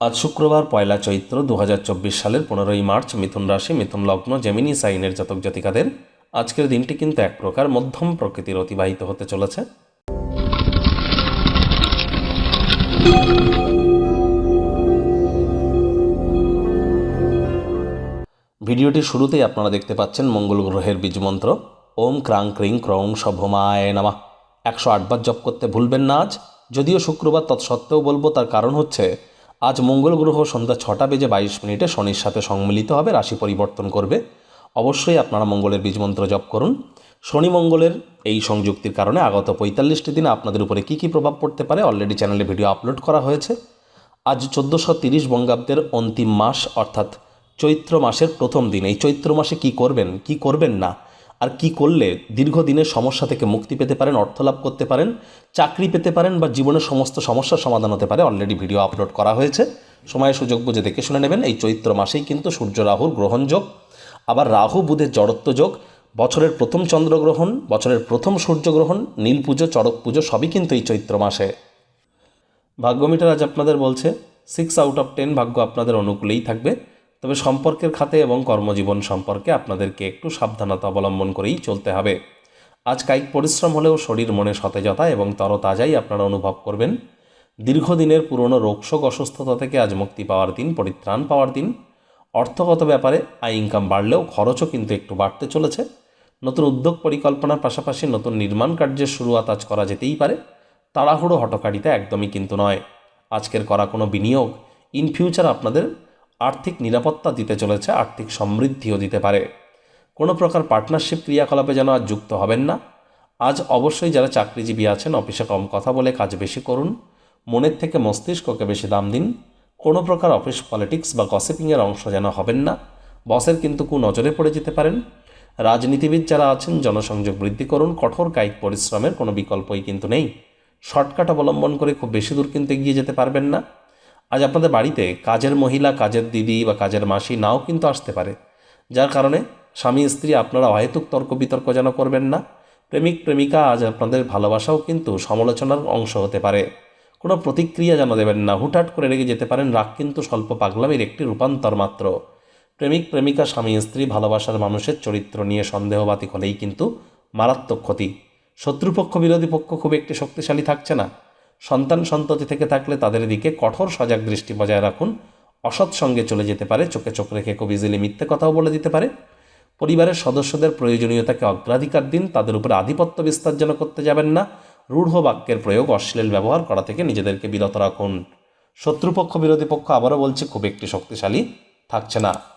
আজ শুক্রবার পয়লা চৈত্র দু হাজার চব্বিশ সালের পনেরোই মার্চ মিথুন রাশি, মিথুন লগ্ন জেমিনি সাইনের জাতক জাতিকাদের আজকের দিনটি কিন্তু এক প্রকার মধ্যম প্রকৃতির অতিবাহিত হতে চলেছে। ভিডিওটির শুরুতেই আপনারা দেখতে পাচ্ছেন মঙ্গল গ্রহের বীজমন্ত্র ওম ক্রাং ক্রিং ক্রৌং সভমায় নামা। একশো আটবার জপ করতে ভুলবেন না আজ। যদিও শুক্রবার তৎসত্ত্বেও বলব, তার কারণ হচ্ছে আজ মঙ্গল গ্রহ সন্ধ্যা ছটা বেজে বাইশ মিনিটে শনির সাথে সম্মিলিত হবে, রাশি পরিবর্তন করবে। অবশ্যই আপনারা মঙ্গলের বীজমন্ত্র জপ করুন। শনি মঙ্গলের এই সংযুক্তির কারণে আগত পঁয়তাল্লিশটি দিনে আপনাদের উপরে কী কী প্রভাব পড়তে পারে অলরেডি চ্যানেলে ভিডিও আপলোড করা হয়েছে। আজ চোদ্দোশো তিরিশ বঙ্গাব্দের অন্তিম মাস, অর্থাৎ চৈত্র মাসের প্রথম দিন। এই চৈত্র মাসে কি করবেন কি করবেন না? আর কি করলে দীর্ঘদিনের সমস্যা থেকে মুক্তি পেতে পারেন অর্থ লাভ করতে পারেন, চাকরি পেতে পারেন বা জীবনের সমস্ত সমস্যার সমাধান হতে পারে অলরেডি ভিডিও আপলোড করা হয়েছে। সময় সুযোগ বুঝে দেখে শুনে নেবেন, এই চৈত্র মাসেই কিন্তু সূর্য রাহুর গ্রহণ যোগ, আবার রাহু বুধের জড়ত্ব যোগ, বছরের প্রথম চন্দ্রগ্রহণ বছরের প্রথম সূর্যগ্রহণ নীল পুজো, চড়ক পুজো সবই কিন্তু এই চৈত্র মাসে। ভাগ্যমিটার আজ আপনাদের বলছে সিক্স আউট অফ টেন ভাগ্য আপনাদের অনুকূলেই থাকবে। তবে সম্পর্কের খাতে এবং কর্মজীবন সম্পর্কে আপনাদেরকে একটু সাবধানতা অবলম্বন করেই চলতে হবে। আজ কায়িক পরিশ্রম হলেও শরীর মনে সতেজতা এবং তরতাজাই আপনারা অনুভব করবেন। দীর্ঘদিনের পুরনো রোগশোক অসুস্থতা থেকে আজ মুক্তি পাওয়ার দিন, পরিত্রাণ পাওয়ার দিন। অর্থগত ব্যাপারে আয় ইনকাম বাড়লেও খরচও কিন্তু একটু বাড়তে চলেছে। নতুন উদ্যোগ পরিকল্পনার পাশাপাশি নতুন নির্মাণ কার্যের শুরুয়াত আজ করা যেতেই পারে। তাড়াহুড়ো হটকারিতা একদমই কিন্তু নয়। আজকের করা কোনো বিনিয়োগ ইন ফিউচার আপনাদের আর্থিক নিরাপত্তা দিতে চলেছে, আর্থিক সমৃদ্ধিও দিতে পারে। কোনো প্রকার পার্টনারশিপ ক্রিয়াকলাপে যেন আজ যুক্ত হবেন না। আজ অবশ্যই যারা চাকরিজীবী আছেন, অফিসে কম কথা বলে কাজ বেশি করুন, মনের থেকে মস্তিষ্ককে বেশি দাম দিন। কোনো প্রকার অফিস পলিটিক্স বা গসিপিংয়ের অংশ যেন হবেন না। বসের কিন্তু কু নজরে পড়ে যেতে পারেন। রাজনীতিবিদ যারা আছেন, জনসংযোগ বৃদ্ধি করুন, কঠোর কায়িক পরিশ্রমের কোনো বিকল্পই কিন্তু নেই। শর্টকাট অবলম্বন করে খুব বেশি দূর কিন্তু এগিয়ে যেতে পারবেন না। আজ আপনাদের বাড়িতে কাজের মহিলা, কাজের দিদি বা কাজের মাসি নাও কিন্তু আসতে পারে। যার কারণে স্বামী, স্ত্রী আপনারা অহেতুক তর্ক বিতর্ক যেন করবেন না। প্রেমিক, প্রেমিকা আজ আপনাদের ভালোবাসাও কিন্তু সমালোচনার অংশ হতে পারে। কোনো প্রতিক্রিয়া যেন দেবেন না। হুটহাট করে রেগে যেতে পারেন। রাগ কিন্তু স্বল্প পাগলামির একটি রূপান্তর মাত্র। প্রেমিক, প্রেমিকা, স্বামী, স্ত্রী ভালোবাসার মানুষের চরিত্র নিয়ে সন্দেহবাতিক হলেই কিন্তু মারাত্মক ক্ষতি। শত্রুপক্ষ, বিরোধী পক্ষ খুব একটি শক্তিশালী থাকছে না। সন্তান সন্ততি থেকে থাকলে তাদের দিকে কঠোর সজাগ দৃষ্টি বজায় রাখুন। অসৎ সঙ্গে চলে যেতে পারে, চোখে চোখ রেখে খুব ইজিলি মিথ্যে কথাও বলে দিতে পারে। পরিবারের সদস্যদের প্রয়োজনীয়তাকে অগ্রাধিকার দিন, তাদের উপর আধিপত্য বিস্তার যেন করতে যাবেন না। রূঢ় বাক্যের প্রয়োগ অশ্লীল ব্যবহার করা থেকে নিজেদেরকে বিরত রাখুন। শত্রুপক্ষ, বিরোধী পক্ষ আবারও বলছে, খুব একটি শক্তিশালী থাকছে না।